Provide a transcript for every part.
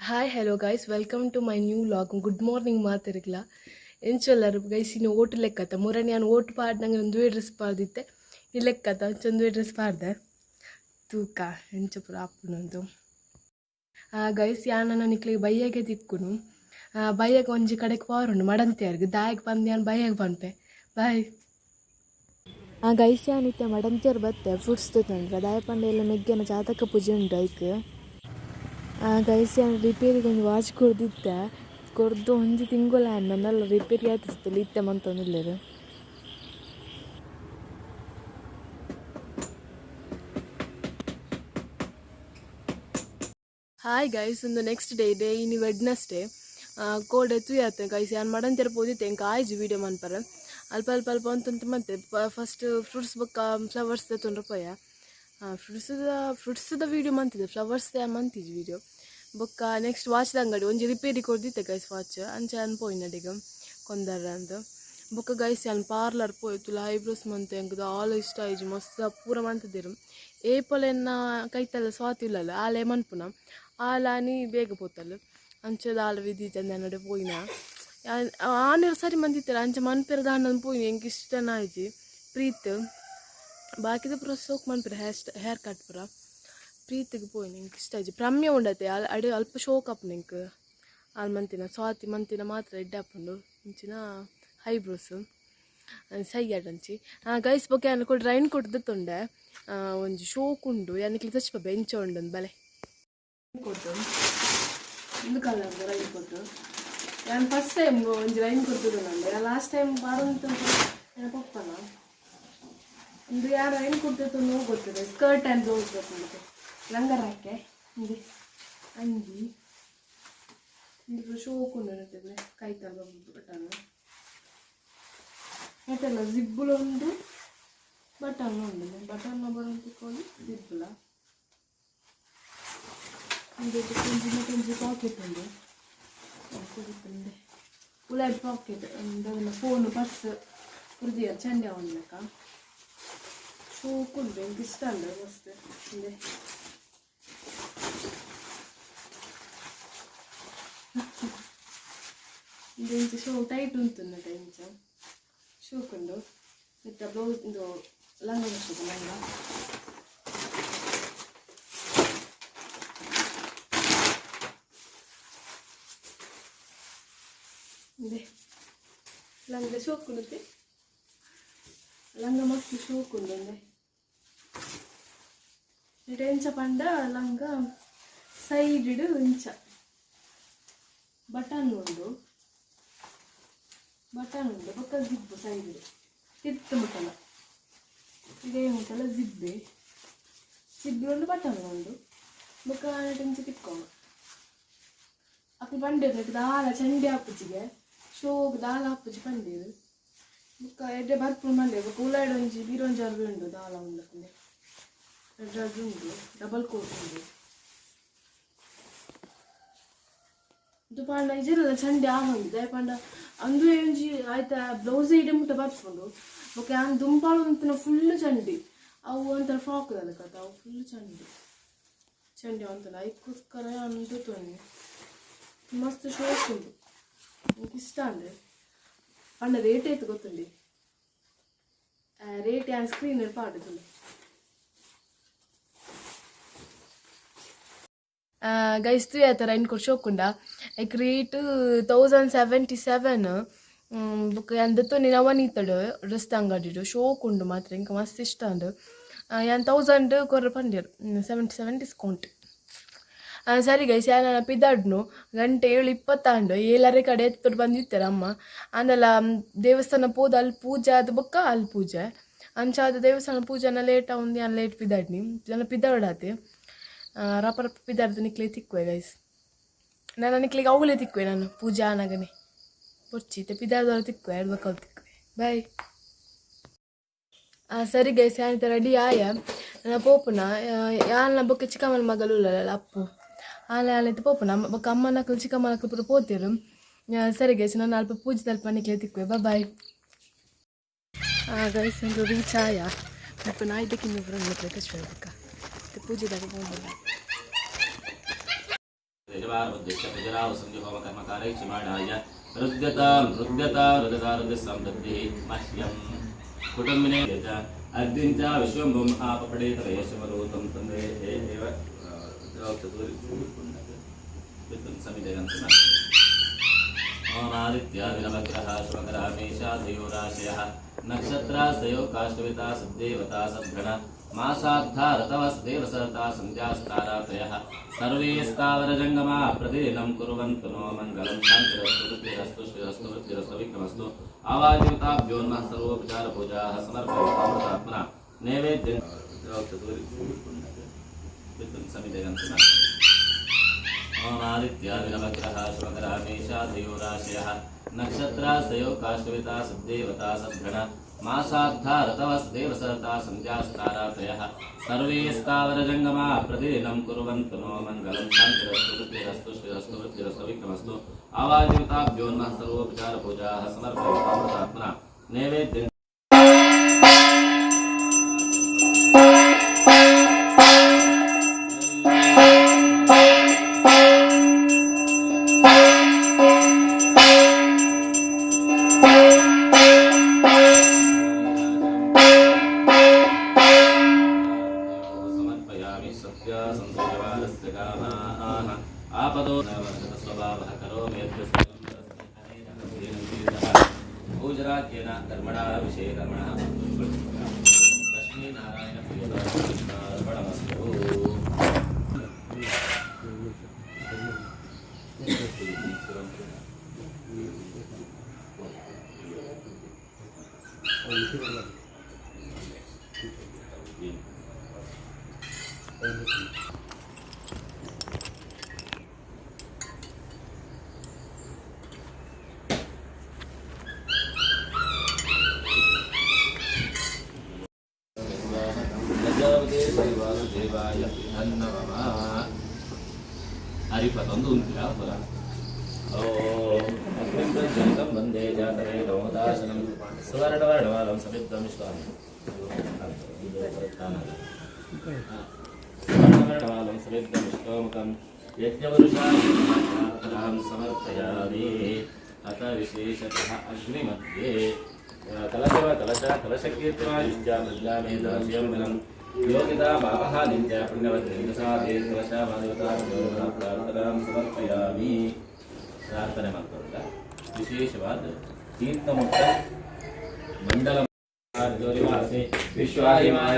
Hi hello guys welcome to my new vlog good morning ಮಾತಿರಗಿಲ್ಲ ಎಂಚಲ್ಲರು guys ಇನ್ನು vote ಲೆಕ್ಕತ್ತ ಮೂರನೇ ನಾನು ಓಟು ಪಾಡ್ನಂಗೆ ಒಂದು ಡ್ರೆಸ್ ಪಾಡ್ದಿತ್ತೆ. ಈ ಲೆಕ್ಕತ್ತ ಒಂಚೊಂದು ಡ್ರೆಸ್ ಪಾಡ್ದೆ. ತೂಕ. ಎಂಚ ಪುರ ಆ ಗೈಸ್ ಯಾನ ನಿಕ್ಲಿಗೆ ಬೈಯಾಗೆ ತಿಕ್ಕುನು ಬೈಯಾಗ ಒಂಜಿ ಕಡೆಗೆ ಪಾರುಂಡು ಅವ್ರಿಗೆ. ದಾಯಿಗೆ ಬಂದು ಯಾನು ಬೈಯಾಗ ಬಂಪೆ ಬಾಯ್ ಆ ಗೈಸ್ ಯಾನಿತ್ತೆ ಮಡಂತಿಯರ್ ಬತ್ತೆ ಫ್ರೂಟ್ಸ್ ತಂದ್ರೆ ದಾಯ ಪಂಡೆ ಎಲ್ಲ ಮೆಗ್ಗೆನ ಜಾತಕ ಪೂಜೆ ಉಂಟು ಐಕ್ ಗೈಸ್ ಯನ್ ರಿಪೇರಿಗೆ ಒಂದು ವಾಚ್ ಕೊಡ್ದಿದ್ದೆ ಕೊಡ್ದು ಒಂದು ತಿಂಗಳ ನನ್ನೆಲ್ಲ ರಿಪೇರಿ ಆಯ್ತಿಸ್ತಲ್ಲ ಇತ್ತೆ ಮಂತಂದಿಲ್ಲರು ಹಾಯ್ ಗೈಸ್ ಒಂದು ನೆಕ್ಸ್ಟ್ ಡೇ ಡೇ ಇನ್ನು ವೆಡ್ನಸ್ಡೇ ಕೋಡ್ ಎತ್ತು ಆಯ್ತು ಗೈಸ್ ಏನು ಮಾಡಂತಿರ ಪೋದಿತ್ತೆ ಎಂಕ ಆಯ್ಜು ವೀಡಿಯೋ ಮನ್ಪರ? ಅಲ್ಪ ಅಲ್ಪ ಅಲ್ಪ ಅಂತಂತ ಮತ್ತೆ ಫಸ್ಟ್ ಫ್ರೂಟ್ಸ್ ಬೊಕ್ಕ ಫ್ಲವರ್ಸ್ ತೊಂದ್ರೆ ರೂಪಾಯ ಫ್ರೂಟ್ಸ್ದ ಫ್ರೂಟ್ಸ್ದ ವೀಡಿಯೋ ಮಂತಿದೆ ಫ್ಲವರ್ಸ್ ಮಂತಿದ್ದು. ವೀಡಿಯೋ ಬೊಕ್ಕ ನೆಕ್ಸ್ಟ್ ವಾಚ್ದ ಅಂಗಡಿ. ಒಂಜಿ ರಿಪೇರಿ ಕೊಡ್ದಿತ್ತೆ ಗೈಸ್ ವಾಚ್ ಅಂಚೆ ಅನ್ಪೋಯಿನ ನಡಿಗ ಕೊಂದರ ಅಂತ ಬೊಕ್ಕ ಗೈಸ್ ಅನ್ ಪಾರ್ಲರ್ ಪೋಯ್ತು ಐಬ್ರೋಸ್ ಮಂತ್ ಹೆಂಗದು ಆಲ್ ಇಷ್ಟ ಆಯ್ಜು. ಮಸ್ತ್ ಪೂರ ಮಂತದಿರು ಏಪಲ್ ಎನ್ನ ಕೈತಲ್ಲ ಸ್ವಾತಿ ಇಲ್ಲಲ್ಲ ಆಲೆ ಮನ್ಪುನ ಆಲಾನಿ ಬೇಗ ಪೋತಲ್ಲ. ಅಂಚದ ಆಲ ವಿಧಿ ಚಂದ ನಡೆ ಪೋಯಿನ. ಆನೇರು ಸರಿ ಮಂದಿತ್ತಲ್ಲ, ಅಂಚ ಮನ್ಪೆರದ ದಾಂಡ ಪೋಯಿನ. ಹೆಂಗೆ ಇಷ್ಟನ ಆಯ್ಜಿ. ಪ್ರೀತ್. ಬಾಕಿದ ಪುರ ಸೋಕ್ ಮನ್ಪೆರ ಹೇರ್ ಸ್ಟ ಹೇರ್ ಕಟ್ ಪುರ ಪ್ರೀತಿಗೆ ಪೋಯಿನ ಎಂಕ್ ಇಷ್ಟ ಆಯ್ಜಿ ಪ್ರಮ್ಯ ಉಂಡತೆ ಅಲ್ ಅಡೆ ಅಲ್ಪ ಶೋಕ್ ಅಪ್ ನಿಂಕ್ ಆಲ್ ಮಂತಿನ ಸ್ವಾತಿ ಮಂತಿನ ಮಾತ್ರ ಎಡ್ಡೆ ಹಾಕೊಂಡು ಇಂಚಿನ ಐಬ್ರೋಸ್ ಸೈ ಅಡಂಚಿ ಗೈಸ್ ಬಗ್ಗೆ ಅನ್ಕೊಂಡು ರೈನ್ ಕೊಡ್ದತ್ತುಂಡೆ ಒಂಜಿ ಶೋಕ್ ಉಂಡು ಯಾನಿಕ್ಲಿ ತಚ್ಚ ಬೆಂಚ ಉಂಡು ಬಲೆ ಕೊಟ್ಟು ಒಂದು ಕಲರ್ ರೈನ್ ಕೊಟ್ಟು ನಾನು ಫಸ್ಟ್ ಟೈಮ್ ಒಂಜಿ ರೈನ್ ಕೊಡ್ತಿದ್ದು ನಂಗೆ ಲಾಸ್ಟ್ ಟೈಮ್ ಬಾರಂತ ನೆನಪಪ್ಪನ ಒಂದು ಯಾರು ಏನು ಕೊಡ್ತಿತ್ತು ನೋವು ಗೊತ್ತಿದೆ. ಸ್ಕರ್ಟ್ ಆ್ಯಂಡ್ ಮತ್ತೆ ಲಂಗರ್ ಹಾಕೆ ಹಿಂಗೆ. ಅಂಗಿ ಇದು ಶೋಕ್ ಉಂಡು ನೆನಪಿದೆ ಕೈ ತಗ ಬಟನ್. ಮತ್ತೆಲ್ಲ ಜಿಬ್ಬುಲು ಉಂಡು ಬಟನ್ ಉಂಡು ಬಟನ್ ಬರೋಂತಿಕೊಂಡು ಜಿಬ್ಬುಲ ಇದಕ್ಕೆ ಕೊಂಚ ಕೊಂಚ ಪಾಕೆಟ್ ಉಂಡು ಕೊಡುತ್ತಂದೆ ಉಳ್ಳಾಡಿ ಪಾಕೆಟ್ ಫೋನ್ ಪರ್ಸ್ ಕುರ್ದಿಯ ಚಂದ ಉಂಡ್ಲಕ್ಕ 高校で勉強したんだよ、そして。で。で、小大分と仲いいんじゃん。小君と、めっちゃどう、ランドの人じゃないな。で、ランドショックのって、ランドマスクショックのね。ಇಂಚ ಪಂಡ ಲಂಗ ಸೈಡ್ ಇಂಚ. ಬಟನ್ ಉಂಡು. ಬಟನ್ ಉಂಡು. ಬೊಕ್ಕ ಜಿಬ್ಬು ಸೈಡ್ ತಿತ್ತು ಮುಟ್ಟಲ ಇದೇ ಮುಟ್ಟಲ ಜಿಬ್ಬೆ. ಜಿಬ್ಬೆ ಉಂಡು, ಬಟನ್ ಉಂಡು. ಬೊಕ್ಕ ಇಂಚ ತಿಕ್ಕೋಣ ಅಕ್ಕಿ ಪಂಡಿರು ದಾಲ ಚಂಡಿ ಹಾಪುಜಿಗೆ ಶೋಗ್ ದಾಲ ಹಾಪುಜಿ ಪಂಡಿರು ಬೊಕ್ಕ ಎಡ್ಡೆ ಬರ್ಪುಡು ಮಂಡೆ ಬೊಕ್ಕ ಉಳ್ಳಾಡಿ ಒಂಜಿ ಬೀರೊಂಜಿ ಅರ್ಬಿ ಉಂಡು ದಾಲ ಉಂಡು ರೆಡ್ ಉಂಡು ಡಬಲ್ ಕೋಟ್ ಉಂಡು ಇದು ಪಂಡ ಇಜೆಲ್ಲ ಚಂಡಿ ಆಗೊಂಡಿದೆ ಪಂಡ ಅಂದು ಒಂಜಿ ಆಯ್ತಾ ಬ್ಲೌಸ್ ಇಡೆ ಮುಟ್ಟ ಬರ್ಸ್ಕೊಂಡು ಓಕೆ ಅವ್ನು ದುಂಪಾಳು ಅಂತಿನ ಫುಲ್ ಚಂಡಿ ಅವು ಒಂಥರ ಫ್ರಾಕ್ ಅಲ್ಲ ಕಥ ಅವು ಫುಲ್ ಚಂಡಿ ಚಂಡಿ ಅಂತಲ್ಲ ಅದಕ್ಕೋಸ್ಕರ ಅಂದು ತೊಂದು ಮಸ್ತ್ ಶೋಕ್ ಉಂಟು ನನಗೆ ಇಷ್ಟ ಅಂದ್ರೆ ಪಂಡ ರೇಟ್ ಆಯ್ತು ಗೊತ್ತುಂಡಿ ರೇಟ್ ಯಾನ್ ಸ್ಕ್ರೀನ್ ಪಾಡುದು ಗೈಸ್ ತು ಆ ಥರ ಇನ್ಕೊಟ್ಟು ಶೋಕುಂಡ like rate thousand seventy seven book ಎಂದತ್ತು ನಿನವನೀತಡು ಡ್ರೆಸ್ ಅಂಗಡಿಡು ಶೋಕುಂಡು ಮಾತ್ರ ಇಂಕ ಮಸ್ತ್ ಇಷ್ಟ ಉಂಡು ಯಾನ್ ತೌಸಂಡ್ ಕೊರ ಪಂಡ್ಯರು ಸೆವೆಂಟಿ ಸೆವೆನ್ ಡಿಸ್ಕೌಂಟ್ ಸರಿ ಗೈಸ್ ಯಾನ ಪಿದಾಡ್ನು? ಗಂಟೆ ಏಳು ಇಪ್ಪತ್ತಾಂಡು. ಏಳರೆ ಕಡೆ ಎತ್ತೊಟ್ಟು ಬಂದಿರ್ತಾರೆ ಅಮ್ಮ. ಅಂದಲ್ಲ ದೇವಸ್ಥಾನ ಪೋದ ಅಲ್ಲಿ ಪೂಜೆ ಆದ ಬೊಕ್ಕ ಅಲ್ಲಿ ಪೂಜೆ. ಅಂಚಾದ ದೇವಸ್ಥಾನ ಪೂಜೆನ ಲೇಟ್ ಯಾನ್ ಲೇಟ್ ಪಿದಾಡ್ನಿ? ಜನ ಪಿದಾಡಾತೆ ರಪ ರಪ ಪಿದಾಡ್ದು ನಿಕ್ಲೆ ತಿಕ್ಕುವೆ ಗೈಸ್ ನಾನು ನಿಕ್ಲಿಗೆ ಅವಲೇ ತಿಕ್ಕುವೆ ನಾನು ಪೂಜಾ ಅನ್ನಗನೆ ಬೊಚ್ಚಿತೆ ಪಿದಾಡ್ದವ್ರು ತಿಕ್ಕುವೆ ಎರಡು ಬಕ್ಕವು ತಿಕ್ಕುವೆ ಬಾಯ್ ಸರಿ ಗೈಸ್ ಯಾನಿತ ರೆಡಿ ಆಯ ನನ್ನ ಪೋಪುನ ಯಾನ ಬೊಕ್ಕ ಚಿಕ್ಕಮ್ಮನ ಮಗಳು ಉಳ್ಳಲ್ಲ ಅಪ್ಪು ಆಲ ಆಲೈತೆ ಪೋಪುನ ಬೊಕ್ಕ ಅಮ್ಮನಕ್ಕಲು ಚಿಕ್ಕಮ್ಮನಕ್ಕಲು ಪೂರ ಪೋತಿರು ಸರಿ ಗೈಸ್ ನಾನು ಅಲ್ಪ ಪೂಜೆ ತಲ್ಪ ನಿಕ್ಲೆ ತಿಕ್ಕುವೆ ಬಾಯ್ ಗೈಸ್ ಒಂದು ರೀಚ್ ಆಯ ते पूजे दाको कोण बोला देवा उद्देश्य प्रजरा कर्म होम कर्मकारे चिमाडाय। रुद्यता रुद्यता रुद्यता, रुद्य समृद्धि, मह्यम। कुटुंबिने देता। अर्दिंच विश्वम भूम आपपडे तरेशमरूतम तंदे एव चतुर् वित्तं समिदयन्तना ओमादित्यादिनवग्रहः शुभकरामेशाधयोराशयः नक्षत्रास्तयो काष्ठविता सद्देवता सद्गण। मासाद्धा ऋतवस्देवसर्ता सन्ध्यास्तारातयः सर्वेस्तावरजङ्गमा प्रतिदिनं कुर्वन्तु नो मङ्गलं शान्तिरस्तु वृत्तिरस्तु श्रीरस्तु वृत्तिरस्तु विघ्नमस्तु आवाजिताभ्योन्मः सर्वोपचारपूजाः समर्पयतात्मना नैवेद्यं ओमादित्यादिनवग्रः राशयः नक्षत्रास्तयो काष्ठविता सद्देवता सद्गण। మాసార్థా రతవస్తేవసరతా సంధ్యాస్తారాతయः సర్వేస్తావరజంగమా ప్రతిదినం కురువంతు నో మంగళం శాంతిరస్తు వృత్తిరస్తు శ్రీరస్తు వృత్తిరస్తు విఘ్నమస్తు ఆవాజయుతాభ్యోన్మ సర్వోపచార పూజా సమర్పయాత్మన నైవేద్యం ದೇವಾಯ ನನ್ನಮಮ ಹರಿಪತೊಂದು ಉಂಟಿಲ್ಲ ಪುರ ಓಂ ಅಗ್ನಿಂ ಪ್ರಜ್ವಲಿತಂ ವಂದೇ ಜಾತರೇ ಗೌಮದಾಸನಂ ಸುವರ್ಣವರ್ಣವಾಲಂ ಸಮಿತ್ತಂ ಸ್ವಾಮಿ ಸುವರ್ಣವರ್ಣವಾಲಂ ಸಮಿತ್ತಂ ಶ್ಲೋಮಕಂ ಯಜ್ಞವರುಷಾಂ ಸಮರ್ಪಯಾಮಿ ಅಥ ವಿಶೇಷತಃ ಅಗ್ನಿಮಧ್ಯೆ ಕಲಶವ ಕಲಶ ಕಲಶಕೀರ್ತಿಮ ಯುಜ್ಜಾ ಮೃಜ್ಜಾಮೇ ದಾಸ್ಯಂಬಲಂ ಯೋಗಿತಾ ಪಾಪಃ ನಿತ್ಯ ಪುಣ್ಯವದ್ರಿಂದಸಾಧೇ ಕಲಶ ಮಾದೇವತಾ ಪ್ರಾರ್ಥನಾಂ ಸಮರ್ಪಯಾಮಿ ಪ್ರಾರ್ಥನೆ ಮಾಡ್ಕೊಂಡ ವಿಶೇಷವಾದ ತೀರ್ಥಮುಕ್ತ ಮಂಡಲ ಜ್ಯೋತಿವಾಸಿ ವಿಶ್ವಾಹಿಮಾಯ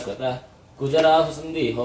कृतः कुजराहुसन्धिहो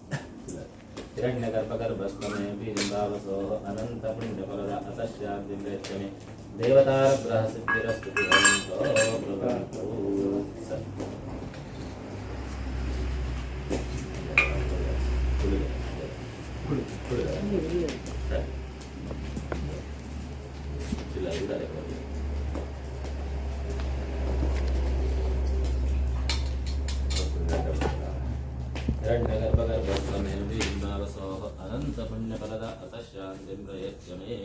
हिरण्यगर्भगर्भस्तमे बीजम्बावसो अनन्तपुण्यफलद अतश्चादिव्यच्छमे देवताग्रहसिद्धिरस्तु Thank you. न्दान्दिन्द्रयज्ञमे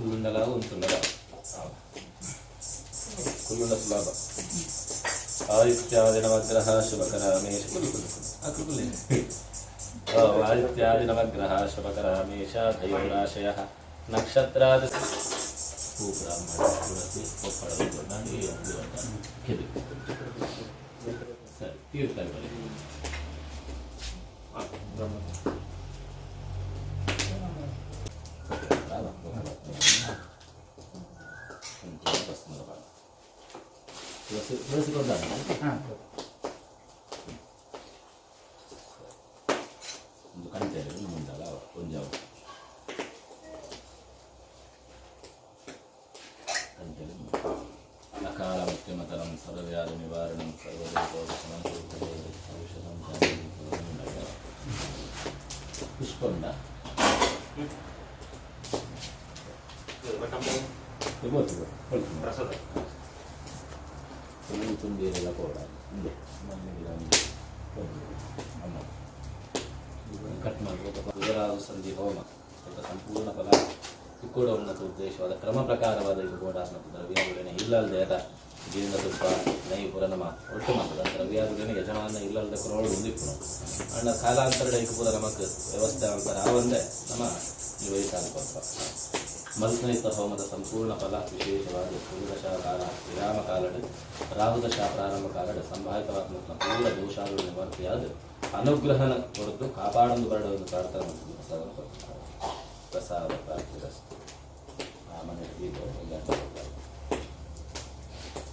కుళ్ళుండలా ఉంటుండగా. కుళ్ళుండ సులాభ. ఆదిత్యాదినవగ్రహ శుభకరామేష ఆదిత్యాదినవగ్రహ శుభకరామేష దైవరాశయ నక్షత్రాది. తీర్థాలి మరి. ಓ, ಆದಿತ್ಯಾದಿನವಗ್ರಹ ಶುಭಕರಾಮೇಶ ದೈವರಾಶಯ ನಕ್ಷತ್ರಾದಿ ಭೂಬ್ರಾಹ್ಮಣ ತುಳಸಿ ಒಪ್ಪಳ ನಾನು ಈ ಒಂದು ಕೆದು ಸರಿ ತೀರ್ಥಲ್ಲಿ ಬನ್ನಿ ತುಳಸಿ ತುಳಸಿ ಕೊಂದಾನೆ ಒಂದು ಕಂಟೆಯಲ್ಲಿ ಮುಂದಲ್ಲ ಒಂಜಾವ ಕಂಟೆಯಲ್ಲಿ ಅಕಾಲ ಮುಖ್ಯಮತರಂ ಸರ್ವವ್ಯಾಧಿ ನಿವಾರಣಂ ಸರ್ವದೋಷಮಂ ಔಷಧಂ ಪುಷ್ಪಂಡ ತಗೋ ತಗೋ ತುಂಬಿ ತುಂಬಿ ಎಲ್ಲ ಕೂಡ ಇದೆ ಅನ್ನ ಕಟ್ ಮಾಡಬೇಕು ಸಂಧಿ ಹೋಮ. ಅದರ ಸಂಪೂರ್ಣ ಫಲ ಇದು ಕೂಡ ಉನ್ನತ ಉದ್ದೇಶವಾದ ಕ್ರಮ ಪ್ರಕಾರವಾದ ಇದು ಕೂಡ ಮತ್ತು ದ್ರವ್ಯಾಗುಡನೆ ಇಲ್ಲಲ್ದೆ ಅದ ಜೀರ್ಣ ತುಪ್ಪ ನೈ ಪುರನಮ ಒಟ್ಟು ಮಾತ್ರ ದ್ರವ್ಯಾಗುಡನೆ ಯಜಮಾನ ಇಲ್ಲಲ್ದೆ ಕೊರೋಡು ಉಂದಿಪ್ಪು ಅಣ್ಣ ಕಾಲಾಂತರ ಐಕು ಪುರ ನಮಕ್ ವ್ಯವಸ್ಥೆ ಅಂತರ ಆವಂದೆ ನಮ್ಮ ನಿರ್ವಹಿಸಾಲಿಕೊಲ್ಪ ಮಲ್ಸ್ನೈತ ಹೋಮದ ಸಂಪೂರ್ಣ ಫಲ, ವಿಶೇಷವಾಗಿ ಪೂರ್ವದಶ ಕಾಲ ವಿರಾಮ ಕಾಲಡೆ ರಾಹುದಶ ಪ್ರಾರಂಭ ಕಾಲಡೆ ಸಂಭಾವಿತವಾದ ಪೂರ್ಣ ದೋಷಗಳು ನಿವರ್ತಿಯಾದ ಅನುಗ್ರಹನ ಹೊರತು ಕಾಪಾಡಲು ಬರಡೊಂದು ಪ್ರಾರ್ಥನೆ ಪ್ರಸಾದ ಪ್ರಾರ್ಥಿರಸ್ತು ಆ ಮನೆ ಈಗ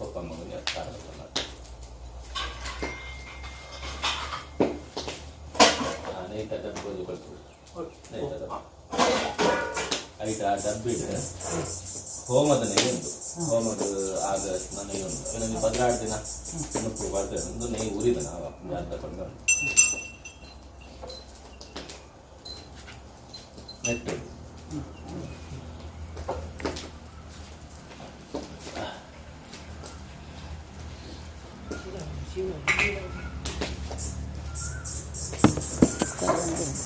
ಒಪ್ಪ ಮಗನಿಗೆ ಪ್ರಾರಂಭ ಮಾಡಿ ಅನೇಕ ಡಬ್ಬು ಕೊಳ್ತು ಐದು ಆ ಡಬ್ಬಿಡ್ ಹೋಮದ ನೆಯ್ಯುಂಟು ಹೋಮದ ಆಗ ನೆಯ್ಯುಂಟು ಇನ್ನೊಂದು ಪದಿನಾರು ದಿನ ನುಪ್ಪು ಬರ್ತದೆ ಒಂದು ನೆಯ್ಯಿ ಉರಿದ ನಾವು ಒಂದು ಅರ್ಧ ಕೊಂಡು ನೆಟ್ಟು ಫುಲ್ ಇದೆ ಕುರ್ಚಿಗೆ ತುಂಬ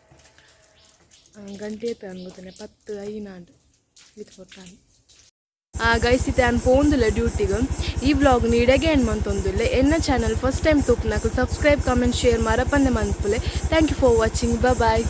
ಗಂಟೆ ಅನ್ಕೋತಾನೆ. ಪತ್ತು ಐನಾಡು ಇದು ಕೊಟ್ಟಾನೆ. ಗೈಸ್ ಇತ್ತೆ ನಾನು ಪೋಂದುಲ್ಲ ಡ್ಯೂಟಿಗೆ ಈ ವ್ಲಾಗ್ ನೀಡಗೆ ಏನು ಮಂತೊಂದುಲ್ಲೆ ಎನ್ನ ಚಾನಲ್ ಫಸ್ಟ್ ಟೈಮ್ నాకు ಸಬ್ಸ್ಕ್ರೈಬ್ ಕಮೆಂಟ್ ಶೇರ್ ಮರಪಂದೆ ಮನ್ಪುಲೆ. Thank you for watching bye